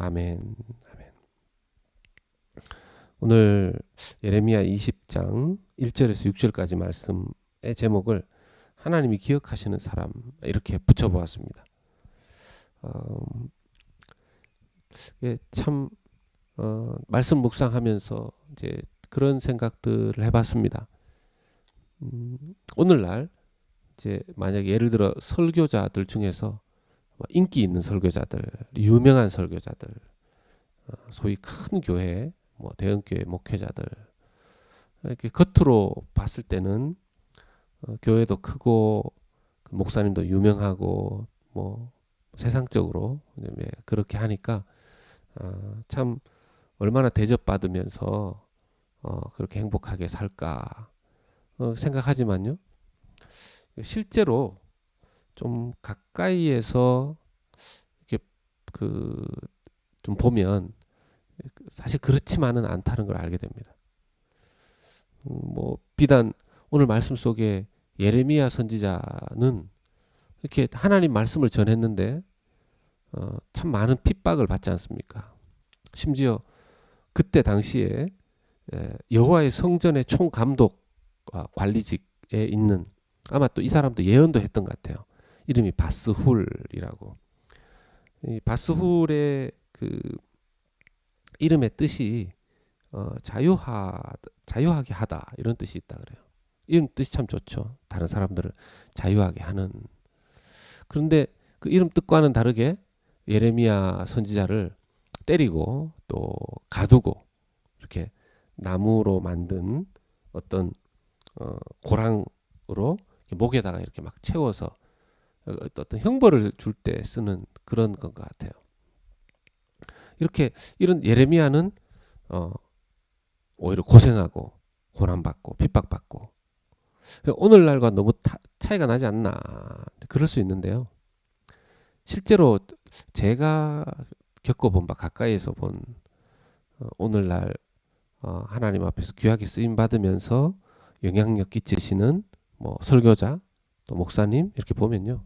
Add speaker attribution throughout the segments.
Speaker 1: 아멘. 아멘. 오늘 예레미야 20장 1절에서 6절까지 말씀의 제목을 하나님이 기억하시는 사람 이렇게 붙여 보았습니다. 어, 말씀 묵상하면서 이제 그런 생각들을 해봤습니다. 음, 오늘날 이제 만약 예를 들어 설교자들 중에서 뭐 인기 있는 설교자들, 유명한 설교자들, 어, 소위 큰 교회, 뭐 대형 교회 목회자들 이렇게 겉으로 봤을 때는 어, 교회도 크고 그 목사님도 유명하고 뭐 세상적으로 그렇게 하니까 어, 참 얼마나 대접받으면서 어, 그렇게 행복하게 살까 어, 생각하지만요. 실제로 좀 가까이에서 이렇게 그 좀 보면 사실 그렇지만은 않다는 걸 알게 됩니다. 음, 뭐 비단 오늘 말씀 속에 예레미야 선지자는 이렇게 하나님 말씀을 전했는데 어, 참 많은 핍박을 받지 않습니까? 심지어 그때 당시에 여호와의 성전의 총 감독 관리직에 있는 아마 또 이 사람도 예언도 했던 것 같아요. 이름이 바스훌이라고. 이 바스훌의 그 이름의 뜻이 어, 자유하 자유하게 하다 이런 뜻이 있다 그래요. 이름 뜻이 참 좋죠. 다른 사람들을 자유하게 하는. 그런데 그 이름 뜻과는 다르게 예레미야 선지자를 때리고 또 가두고 이렇게 나무로 만든 어떤 어, 고랑으로 목에다가 이렇게 막 채워서 어떤 형벌을 줄 때 쓰는 그런 것 같아요. 이렇게 이런 예레미야는 어, 오히려 고생하고 고난받고 핍박받고 오늘날과 너무 타, 차이가 나지 않나 그럴 수 있는데요. 실제로 제가 겪어본 바 가까이에서 본 어, 오늘날 어, 하나님 앞에서 귀하게 쓰임 받으면서 영향력 끼치시는 뭐 설교자 또 목사님 이렇게 보면요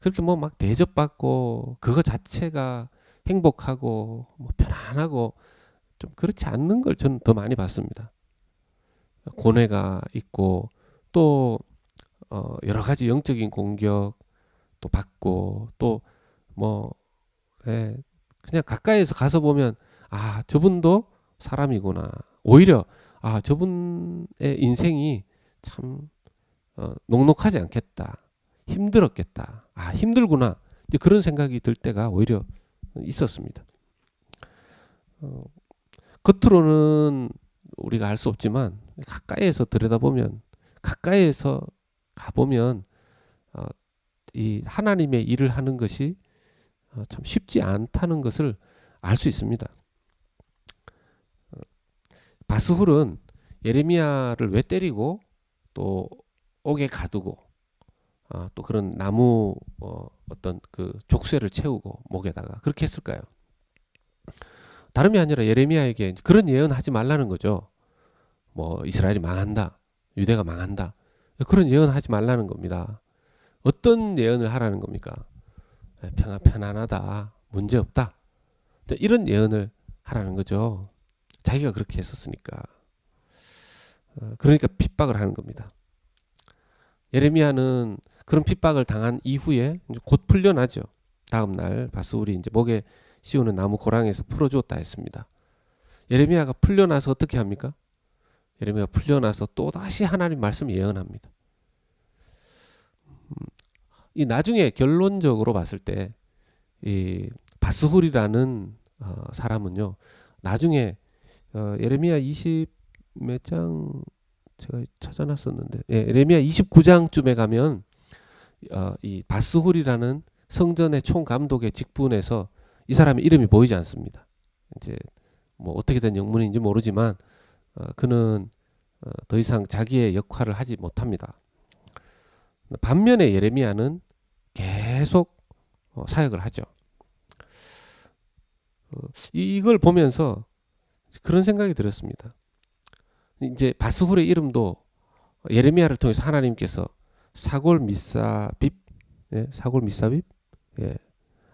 Speaker 1: 그렇게 뭐 막 대접받고 그거 자체가 행복하고 뭐 편안하고 좀 그렇지 않는 걸 저는 더 많이 봤습니다. 고뇌가 있고 또 어 여러 가지 영적인 공격 또 받고 또뭐 예, 그냥 가까이에서 가서 보면 아 저분도 사람이구나 오히려 아 저분의 인생이 참 어, 녹록하지 않겠다 힘들었겠다 아 힘들구나 그런 생각이 들 때가 오히려 있었습니다. 어, 겉으로는 우리가 알 수 없지만 가까이에서 들여다보면 가까이에서 가보면 어, 이 하나님의 일을 하는 것이 어, 참 쉽지 않다는 것을 알 수 있습니다. 어, 바스훌은 예레미야를 왜 때리고 또 옥에 가두고 어, 또 그런 나무 어, 어떤 그 족쇄를 채우고 목에다가 그렇게 했을까요? 다름이 아니라 예레미야에게 그런 예언하지 말라는 거죠. 뭐 이스라엘이 망한다, 유대가 망한다 그런 예언하지 말라는 겁니다. 어떤 예언을 하라는 겁니까? 평안 편안하다, 문제 없다 이런 예언을 하라는 거죠. 자기가 그렇게 했었으니까. 어, 그러니까 핍박을 하는 겁니다. 예레미야는 그런 핍박을 당한 이후에 곧 풀려나죠. 다음 날 바스울이 이제 목에 씌우는 나무 고랑에서 풀어주었다 했습니다. 예레미야가 풀려나서 어떻게 합니까? 예레미야가 풀려나서 또 다시 하나님 말씀 예언합니다. 음, 이 나중에 결론적으로 봤을 때 이 바스훌이라는 어, 사람은요 나중에 어, 예레미야 20 몇 장 제가 찾아놨었는데 예, 예레미야 29장쯤에 가면 어, 이 바스훌이라는 성전의 총감독의 직분에서 이 사람의 이름이 보이지 않습니다. 이제 뭐 어떻게 된 영문인지 모르지만 어, 그는 어, 더 이상 자기의 역할을 하지 못합니다. 반면에 예레미야는 계속 어, 사역을 하죠. 어, 이걸 보면서 그런 생각이 들었습니다. 이제 바스훌의 이름도 예레미야를 통해서 하나님께서 사골 미사빕, 예, 사골 미사빕, 예,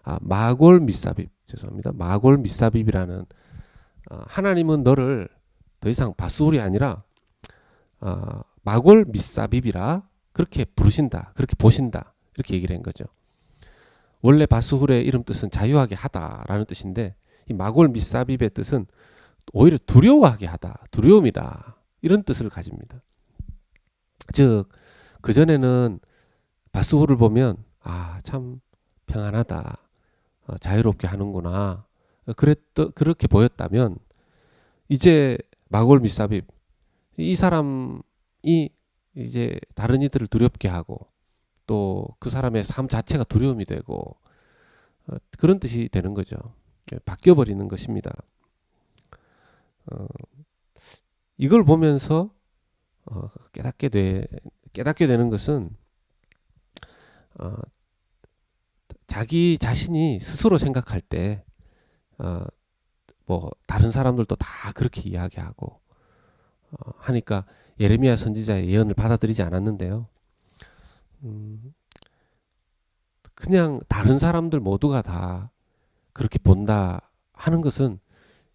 Speaker 1: 아, 마골 미사빕 죄송합니다. 마골 미사빕이라는 아, 하나님은 너를 더 이상 바스울이 아니라 아, 마골 미사빕이라 그렇게 부르신다. 그렇게 보신다. 이렇게 얘기를 한 거죠. 원래 바스훌의 이름 뜻은 자유하게 하다라는 뜻인데 이 마골 미사빕의 뜻은 오히려 두려워하게 하다. 두려움이다. 이런 뜻을 가집니다. 즉 그 전에는 바스훌을 보면 아, 참 평안하다. 어, 자유롭게 하는구나. 그랬 그렇게 보였다면 이제 마골 미사빕 이 사람이 이제 다른 이들을 두렵게 하고 또 그 사람의 삶 자체가 두려움이 되고 어, 그런 뜻이 되는 거죠. 예, 바뀌어 버리는 것입니다. 어, 이걸 보면서 어, 깨닫게 돼 깨닫게 되는 것은 어, 자기 자신이 스스로 생각할 때, 어, 뭐 다른 사람들도 다 그렇게 이야기하고 어, 하니까 예레미야 선지자의 예언을 받아들이지 않았는데요. 음, 그냥 다른 사람들 모두가 다 그렇게 본다 하는 것은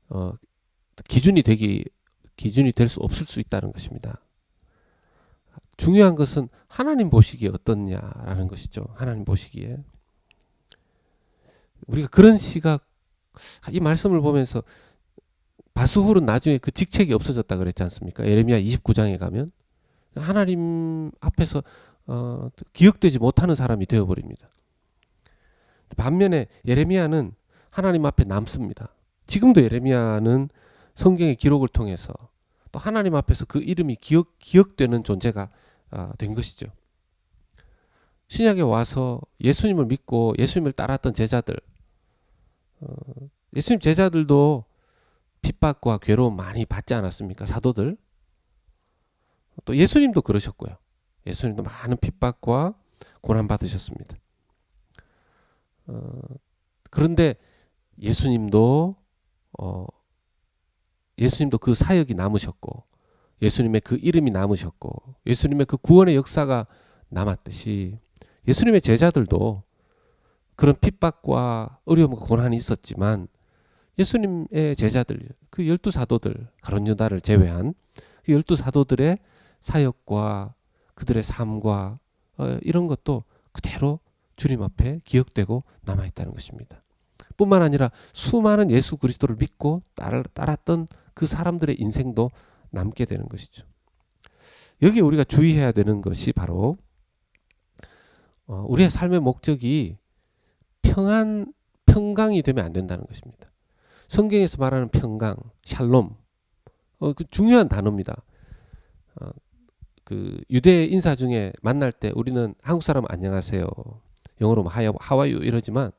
Speaker 1: 어, 기준이 되기 기준이 될 수 없을 수 있다는 것입니다. 중요한 것은 하나님 보시기에 어떻냐라는 것이죠. 하나님 보시기에 우리가 그런 시각 이 말씀을 보면서 바스훌은 나중에 그 직책이 없어졌다 그랬지 않습니까? 예레미야 29장에 가면 하나님 앞에서 어, 기억되지 못하는 사람이 되어버립니다. 반면에 예레미야는 하나님 앞에 남습니다. 지금도 예레미야는 성경의 기록을 통해서 또 하나님 앞에서 그 이름이 기억 기억되는 존재가 어, 된 것이죠. 신약에 와서 예수님을 믿고 예수님을 따랐던 제자들, 어, 예수님 제자들도 핍박과 괴로움 많이 받지 않았습니까? 사도들. 또 예수님도 그러셨고요. 예수님도 많은 핍박과 고난 받으셨습니다. 어, 그런데 예수님도 어, 예수님도 그 사역이 남으셨고 예수님의 그 이름이 남으셨고 예수님의 그 구원의 역사가 남았듯이 예수님의 제자들도 그런 핍박과 어려움과 고난이 있었지만 예수님의 제자들 그 열두 사도들 가론 유다를 제외한 그 열두 사도들의 사역과 그들의 삶과 어, 이런 것도 그대로 주님 앞에 기억되고 남아 있다는 것입니다. 뿐만 아니라 수많은 예수 그리스도를 믿고 따라, 따랐던 그 사람들의 인생도 남게 되는 것이죠. 여기 우리가 주의해야 되는 것이 바로 어, 우리의 삶의 목적이 평안 평강이 되면 안 된다는 것입니다. 성경에서 말하는 평강, 샬롬, 어, 그 중요한 단어입니다. 어, 그 유대 인사 중에 만날 때 우리는 한국 사람 안녕하세요, 영어로 뭐 하야 하와유 이러지만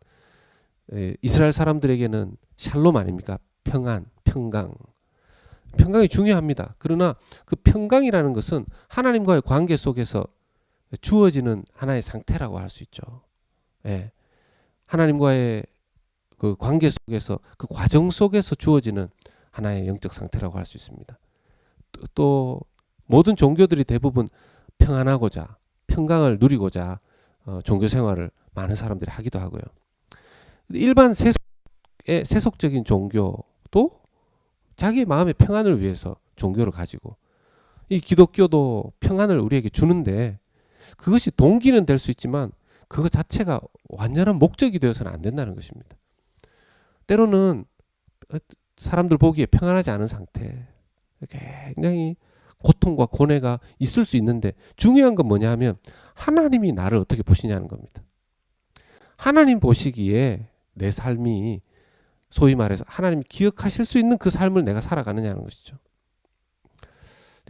Speaker 1: 에, 이스라엘 사람들에게는 샬롬 아닙니까? 평안, 평강. 평강이 중요합니다. 그러나 그 평강이라는 것은 하나님과의 관계 속에서 주어지는 하나의 상태라고 할 수 있죠. 예. 하나님과의 그 관계 속에서 그 과정 속에서 주어지는 하나의 영적 상태라고 할 수 있습니다. 또, 또 모든 종교들이 대부분 평안하고자 평강을 누리고자 어, 종교 생활을 많은 사람들이 하기도 하고요. 일반 세속의 세속적인 종교도 자기 마음의 평안을 위해서 종교를 가지고 이 기독교도 평안을 우리에게 주는데 그것이 동기는 될 수 있지만 그것 자체가 완전한 목적이 되어서는 안 된다는 것입니다. 때로는 사람들 보기에 평안하지 않은 상태, 굉장히 고통과 고뇌가 있을 수 있는데 중요한 건 뭐냐 하면 하나님이 나를 어떻게 보시냐는 겁니다. 하나님 보시기에 내 삶이 소위 말해서 하나님이 기억하실 수 있는 그 삶을 내가 살아가느냐는 것이죠.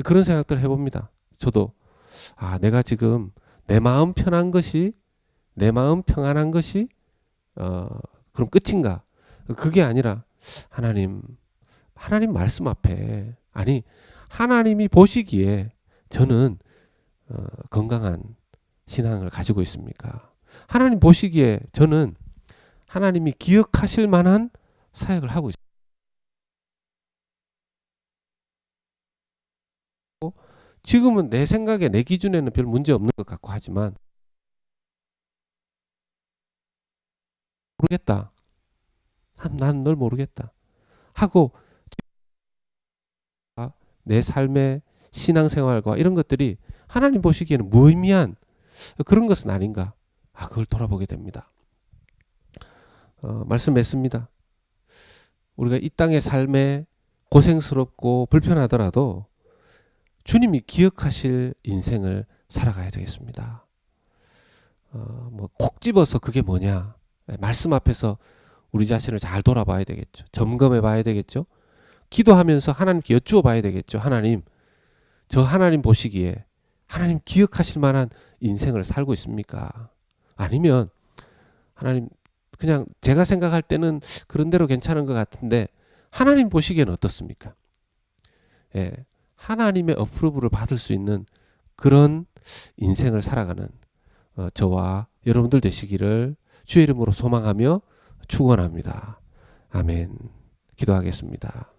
Speaker 1: 그런 생각들을 해봅니다. 저도 아 내가 지금 내 마음 편한 것이 내 마음 평안한 것이 어 그럼 끝인가? 그게 아니라 하나님 하나님 말씀 앞에 아니 하나님이 보시기에 저는 어, 건강한 신앙을 가지고 있습니까? 하나님 보시기에 저는 하나님이 기억하실 만한 사역을 하고 있습니다. 지금은 내 생각에 내 기준에는 별 문제 없는 것 같고 하지만 모르겠다. 난 널 모르겠다. 하고 내 삶의 신앙생활과 이런 것들이 하나님 보시기에는 무의미한 그런 것은 아닌가. 아, 그걸 돌아보게 됩니다. 어, 말씀했습니다. 우리가 이 땅의 삶에 고생스럽고 불편하더라도 주님이 기억하실 인생을 살아가야 되겠습니다. 어, 뭐콕 집어서 그게 뭐냐? 네, 말씀 앞에서 우리 자신을 잘 돌아봐야 되겠죠. 점검해 봐야 되겠죠. 기도하면서 하나님께 여쭈어 봐야 되겠죠. 하나님, 저 하나님 보시기에 하나님 기억하실 만한 인생을 살고 있습니까? 아니면 하나님 그냥 제가 생각할 때는 그런 대로 괜찮은 것 같은데 하나님 보시기에는 어떻습니까? 예, 하나님의 어프로브를 받을 수 있는 그런 인생을 살아가는 어, 저와 여러분들 되시기를 주의 이름으로 소망하며 축원합니다. 아멘. 기도하겠습니다.